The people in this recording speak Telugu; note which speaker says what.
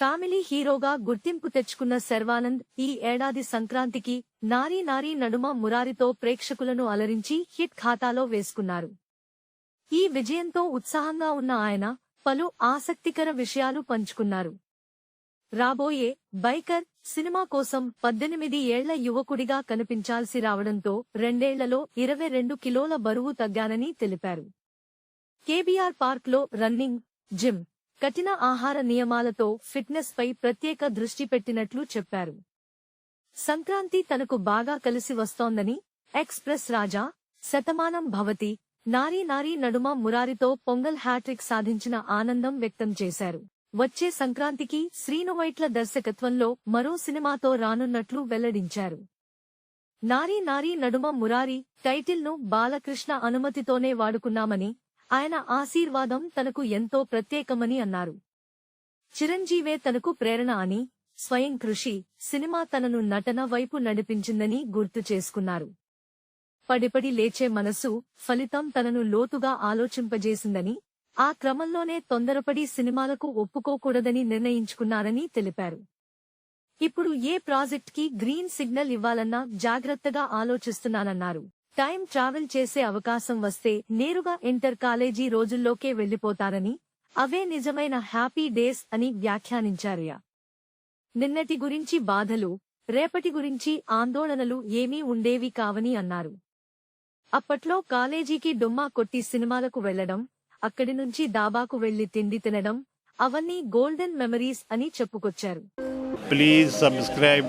Speaker 1: ఫ్యామిలీ హీరోగా గుర్తింపు తెచ్చుకున్న శర్వానంద్ ఈ ఏడాది సంక్రాంతికి నారీ నారీ నడుమ మురారితో ప్రేక్షకులను అలరించి హిట్ ఖాతాలో వేసుకున్నారు. ఈ విజయంతో ఉత్సాహంగా ఉన్న ఆయన పలు ఆసక్తికర విషయాలు పంచుకున్నారు. రాబోయే బైకర్ సినిమా కోసం పద్దెనిమిది ఏళ్ళ యువకుడిగా కనిపించాల్సి రావడంతో రెండేళ్ళలో ఇరవై రెండు కిలోల బరువు తగ్గానని తెలిపారు. కేబీఆర్ పార్క్లో రన్నింగ్ జిమ్ కఠిన ఆహార నియమాలతో ఫిట్నెస్ పై ప్రత్యేక దృష్టి పెట్టినట్లు చెప్పారు. సంక్రాంతి తనకు బాగా కలిసి వస్తోందని ఎక్స్ప్రెస్ రాజా శతమానం భవతి నారీ నారీ నడుమ మురారితో పొంగల్ హ్యాట్రిక్ సాధించిన ఆనందం వ్యక్తం చేశారు. వచ్చే సంక్రాంతికి శ్రీనువైట్ల దర్శకత్వంలో మరో సినిమాతో రానున్నట్లు వెల్లడించారు. నారీ నారీ నడుమ మురారి టైటిల్ను బాలకృష్ణ అనుమతితోనే వాడుకున్నామని ఆయన ఆశీర్వాదం తనకు ఎంతో ప్రత్యేకమని అన్నారు. చిరంజీవే తనకు ప్రేరణ అని స్వయం కృషి సినిమా తనను నటన వైపు నడిపించిందని గుర్తు చేసుకున్నారు. పడిపడి లేచే మనసు ఫలితం తనను లోతుగా ఆలోచింపజేసిందని ఆ క్రమంలోనే తొందరపడి సినిమాలకు ఒప్పుకోకూడదని నిర్ణయించుకున్నారని తెలిపారు. ఇప్పుడు ఏ ప్రాజెక్ట్కి గ్రీన్ సిగ్నల్ ఇవ్వాలన్నా జాగ్రత్తగా ఆలోచిస్తున్నానన్నారు. టైం ట్రావెల్ చేసే అవకాశం వస్తే నేరుగా ఇంటర్ కాలేజీ రోజుల్లోకే వెళ్ళిపోతారని అవే నిజమైన హ్యాపీ డేస్ అని వ్యాఖ్యానించారయ్య నిన్నటి గురించి బాధలు రేపటి గురించి ఆందోళనలు ఏమీ ఉండేవి కావని అన్నారు. అప్పట్లో కాలేజీకి డొమ్మా కొట్టి సినిమాలకు వెళ్ళడం అక్కడి నుంచి దాబాకు వెళ్ళి తిండి తినడం అవన్నీ గోల్డెన్ మెమరీస్ అని చెప్పుకొచ్చారు.
Speaker 2: Please subscribe